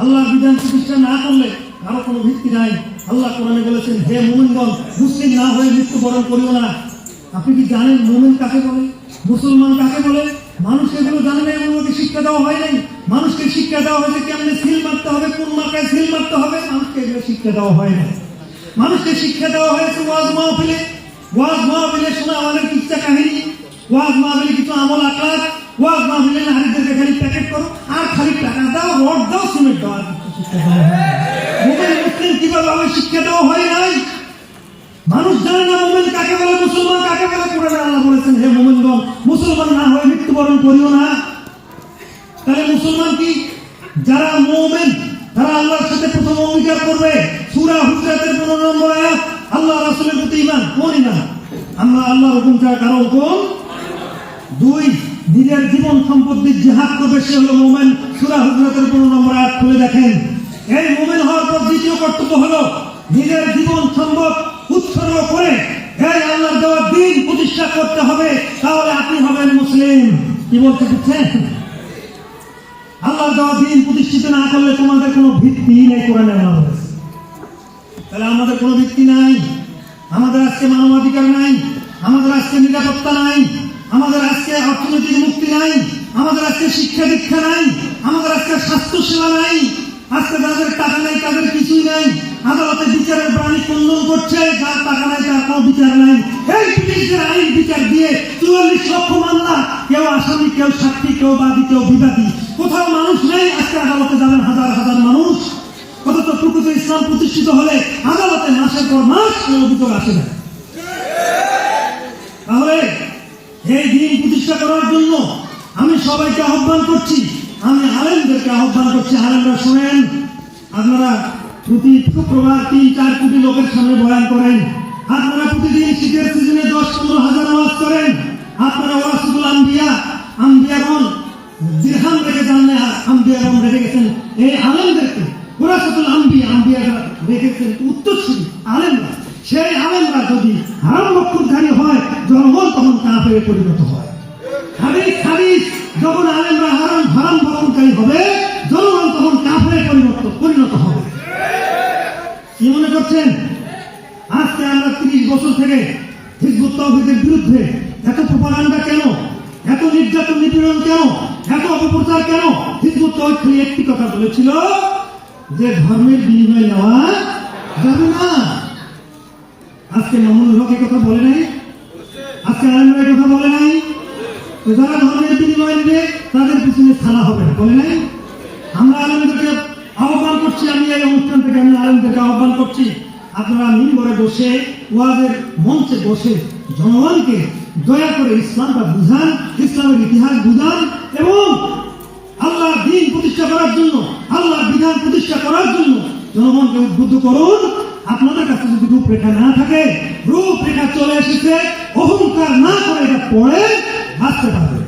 আল্লাহ বিধান প্রতিষ্ঠা না করলে কারও কোনো ভিত্তি নাই। আল্লাহ কোরআনে বলেছেন, হে মুমিনগণ, মুসলিম না হয়ে মৃত্যুবরণ করিও না। আপনি কি জানেন মুমিন কাকে বলে? মুসলমান কাকে বলে? মানুষ এগুলো জানে না, এগুলোকে শিক্ষা দেওয়া হয় নাই। মানুষকে শিক্ষা দেওয়া হয়েছে কেমনে সিল মারতে হবে, কোন মাকায় সিল মারতে হবে? মানুষকে এগুলো শিক্ষা দেওয়া হয় না মানুষকে শিক্ষা দেওয়া হয়েছে ওয়াজ মাহফিলে। ওয়াজ মাহফিলে শোনা আমাদের কিচ্ছা কাহিনী। ওয়াজ মাহফিলে কিছু আমল আকার ওয়াজ মাহফিলে নারীদেরকে খালি প্যাকেট করো। টাকা দাও রড দাও আর কিছু শিক্ষা দেওয়া হয়। মুসলিম কীভাবে হবে শিক্ষা দেওয়া হয় নাই? মানুষ জানে না মোমেন কাকে বলে, মুসলমান কাকে বলে? কোরআনে আল্লাহ বলেছেন, হে মোমেনগণ, মুসলমান না হয়ে মৃত্যুবরণ করিও না। তাহলে মুসলমান কি? যারা মোমেন, তারা আল্লাহর সাথে প্রথম অঙ্গীকার করবে। সূরা হুজরাতের 15 নম্বর আয়াত, আল্লাহ রাসূলের প্রতি ঈমান, কোন ঈমান? আমরা আল্লাহর হুকুম ছাড়া কারও হুকুম? দুই নিজের জীবন সম্পত্তির জিহাদ করবে, সে হলো মোমেন। সূরা হজরতের 15 নম্বর আয়াত খুলে দেখেন। এই মোমেন হওয়ার পর দ্বিতীয় কর্তব্য হলো নিজের জীবন সম্পদ উৎসর্গ করে, এই আল্লাহর দেওয়া দিন প্রতিষ্ঠা করতে হবে, তাহলে আপনি হবেন মুসলিম। কি বলতে বুঝছেন আল্লাহ দেওয়া দিন প্রতিষ্ঠিত না করলে তোমাদের কোনো ভিত্তি নেই কোরআনে আল্লাহ বলেছে তাহলে আমাদের কোনো ভিত্তি নাই। আমাদের আজকে মানবাধিকার নাই, আমাদের আজকে নিরাপত্তা নাই আমাদের আজকে অর্থনৈতিক মুক্তি নাই আমাদের আজকে শিক্ষা দীক্ষা নাই, আমাদের আজকে স্বাস্থ্য সেবা নাই, আজকে যাদের টাকা নাই তাদের কিছুই নাই। আদালতে বিচারের প্রাণী কন্দন করছে, যার টাকা নাই তার কোনো বিচার নাই। এই ব্রিটিশের আইন বিচার দিয়ে চুয়াল্লিশ লক্ষ মামলা, কেউ আসামি, কেউ সাক্ষী, কেউ বাদী, কেউ বিবাদী। কোথাও মানুষ নেই, আজকে আদালতে যাবেন হাজার হাজার মানুষ। অথচ প্রকৃত ইসলাম প্রতিষ্ঠিত হলে আদালতে মাসের পর মাস কোনো অভিযোগ আসে না। তাহলে এই দিন প্রতিষ্ঠা করার জন্য আমি সবাইকে আহ্বান করছি, আমি আলেমদেরকে আহ্বান করছি। আলেমরা শোনেন, আপনারা প্রতি শুক্রবার তিন, চার কোটি লোকের সামনে বয়ান করেন। আপনারা প্রতিদিন শীতের সিজনে দশ, পনেরো হাজার আওয়াজ করেন। আপনারা ওয়াসুদুল আম্বিয়া আম্বিয়াগণ দিরহাম রেখে জানলে আম্বিয়াগণ রেখে গেছেন। এই আলেমদেরকে, ওরাসতুল আম্বিয়া আম্বিয়ারা রেখেছেন উত্তরসূরি আলেমরা, সেই আলেমরা যদি হারাম বক্ষুরধারী হয়, জনগণ তখন কাফের পরিণত হয়। খারিজ যখন আলেমরা হারাম হারাম বক্ষুরধারী হবে, জনগণ তখন কাফের পরিণত পরিণত হবে। কি মনে করছেন? আজকে আমরা তিরিশ বছর থেকে হিজবুত তৌহিদের বিরুদ্ধে এত প্রপাগান্ডা কেন? এত নির্যাতন নিপীড়ন কেন? এত অপপ্রচার কেন? হিজবুত তৌহিদ খালি একটি কথা বলেছিল যে ধর্মের বিনিময় নেওয়া যাবে না। আজকে মামুনুল হক কথা বলে নাই? আজকে আলমরা কথা বলে নাই? যারা ধর্মের বিনিময় তাদের পিছনে ছাড়া হবে বলে নাই? আমরা আলমদেরকে আহ্বান করছি, আমি এই অনুষ্ঠান থেকে আমি আলমদেরকে আহ্বান করছি। আপনারা মিম্বরে বসে ওয়াদের মঞ্চে বসে জনগণকে দয়া করে ইসলামটা বুঝান, ইসলামের ইতিহাস বুঝান এবং আল্লাহর দিন প্রতিষ্ঠা করার জন্য, আল্লাহর বিধান প্রতিষ্ঠা করার জন্য জনগণকে উদ্বুদ্ধ করুন। আপনাদের কাছে যদি রূপরেখা না থাকে, রূপরেখা চলে এসেছে, অহংকার না করে এটা পড়ে, বাঁচতে পারবে।